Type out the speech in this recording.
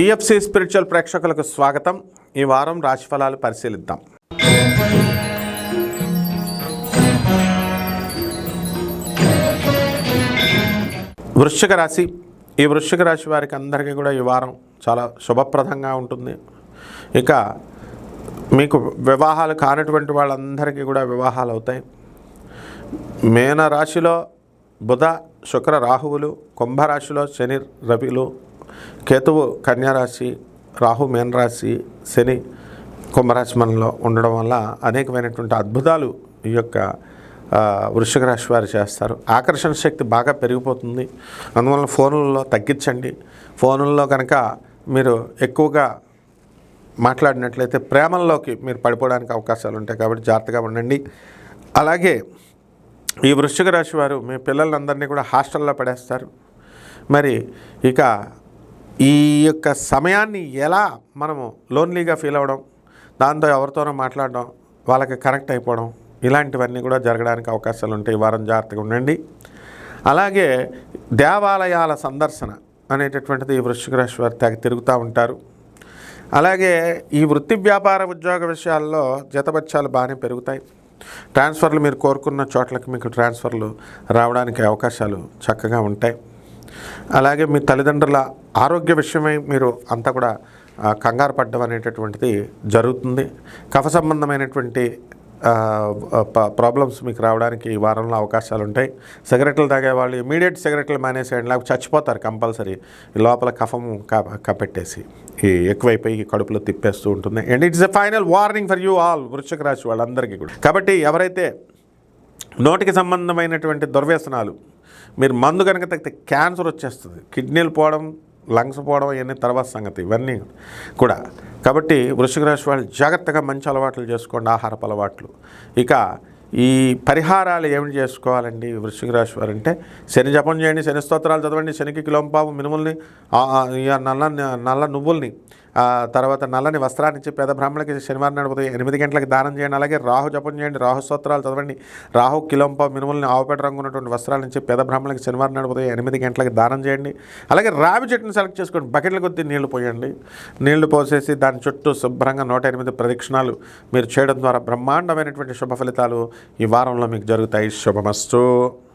TFC spiritual ప్రేక్షకులకు స్వాగతం. ఈ వారం రాశిఫలాలు పరిశీలిద్దాం. వృశ్చిక రాశి. ఈ వృశ్చిక రాశి వారికి అందరికీ కూడా ఈ వారం చాలా శుభప్రదంగా ఉంటుంది. ఇక మీకు వివాహాలు కానటువంటి వాళ్ళందరికీ కూడా వివాహాలు అవుతాయి. మేన రాశిలో బుధ శుక్ర రాహువులు కుంభరాశిలో శని రవిలు కేతువు కన్యారాశి రాహు మేనరాశి శని కుంభరాశి మనలో ఉండడం వల్ల అనేకమైనటువంటి అద్భుతాలు ఈ యొక్క ఆ, రాశి వారు చేస్తారు. ఆకర్షణ శక్తి బాగా పెరిగిపోతుంది. అందువల్ల ఫోనుల్లో తగ్గించండి. ఫోనుల్లో కనుక మీరు ఎక్కువగా మాట్లాడినట్లయితే ప్రేమల్లోకి మీరు పడిపోవడానికి అవకాశాలు ఉంటాయి కాబట్టి జాగ్రత్తగా ఉండండి. అలాగే ఈ వృశ్చిక రాశి వారు మీ పిల్లలందరినీ కూడా హాస్టల్లో పడేస్తారు. మరి ఇక ఈ యొక్క సమయాన్ని ఎలా మనము లోన్లీగా ఫీల్ అవ్వడం దాంతో ఎవరితోనో మాట్లాడడం వాళ్ళకి కనెక్ట్ అయిపోవడం ఇలాంటివన్నీ కూడా జరగడానికి అవకాశాలు ఉంటాయి ఈ వారం జాగ్రత్తగా ఉండండి. అలాగే దేవాలయాల సందర్శన అనేటటువంటిది ఈ వృశ్చిక రాశి వారు తెగ తిరుగుతూ ఉంటారు. అలాగే ఈ వృత్తి వ్యాపార ఉద్యోగ విషయాల్లో జతపత్యాలు బాగానే పెరుగుతాయి. ట్రాన్స్ఫర్లు మీరు కోరుకున్న చోట్లకి మీకు ట్రాన్స్ఫర్లు రావడానికి అవకాశాలు చక్కగా ఉంటాయి. అలాగే మీ తల్లిదండ్రుల ఆరోగ్య విషయమై మీరు అంతా కూడా కంగారు పడ్డం అనేటటువంటిది జరుగుతుంది. కఫ సంబంధమైనటువంటి ప్రాబ్లమ్స్ మీకు రావడానికి ఈ వారంలో అవకాశాలు ఉంటాయి. సిగరెట్లు తాగే వాళ్ళు ఇమీడియట్ సిగరెట్లు మానేసేయండి లేకపోతే చచ్చిపోతారు కంపల్సరీ. లోపల కఫం క- ఈ ఎక్కువైపోయి కడుపులో తిప్పేస్తూ ఉంటుంది. And it's a final warning for you all వృశ్చిక రాశి వాళ్ళందరికీ కూడా. కాబట్టి ఎవరైతే నోటికి సంబంధమైనటువంటి దుర్వ్యసనాలు మీరు మందు కనుక తగ్గితే క్యాన్సర్ వచ్చేస్తుంది. కిడ్నీలు పోవడం లంగ్స్ పోవడం ఇవన్నీ తర్వాత సంగతి ఇవన్నీ కూడా. కాబట్టి వృషిక రాశి వాళ్ళు జాగ్రత్తగా మంచి అలవాట్లు చేసుకోండి ఆహారపు అలవాట్లు. ఇక ఈ పరిహారాలు ఏమిటి చేసుకోవాలండి వృశ్చిక రాశి వారు అంటే శని జపం చేయండి శని స్తోత్రాలు చదవండి శనికి కిలోంపావు మినుముల్ని నల్ల నల్ల నువ్వుల్ని తర్వాత నల్లని వస్త్రాన్ని ఇచ్చి పేద బ్రాహ్మణులకి శనివారం నడిపోతే ఎనిమిది గంటలకు దానం చేయండి. అలాగే రాహు జపం చేయండి. రాహు స్తోత్రాలు చదవండి. రాహు కిలంప మినుముల్ని ఆవుపేట రంగు ఉన్నటువంటి వస్త్రాల నుంచి పేద బ్రాహ్మణులకి శనివారం నడిపోతే ఎనిమిది గంటలకు దానం చేయండి. అలాగే రావి చెట్టుని సెలెక్ట్ చేసుకోండి బకెట్ల కొద్దీ నీళ్ళు పోయండి. నీళ్ళు పోసేసి దాని చుట్టూ శుభ్రంగా నూట ఎనిమిది ప్రదక్షిణాలు మీరు చేయడం ద్వారా బ్రహ్మాండమైనటువంటి శుభ ఫలితాలు ఈ వారంలో మీకు జరుగుతాయి. శుభమస్తు.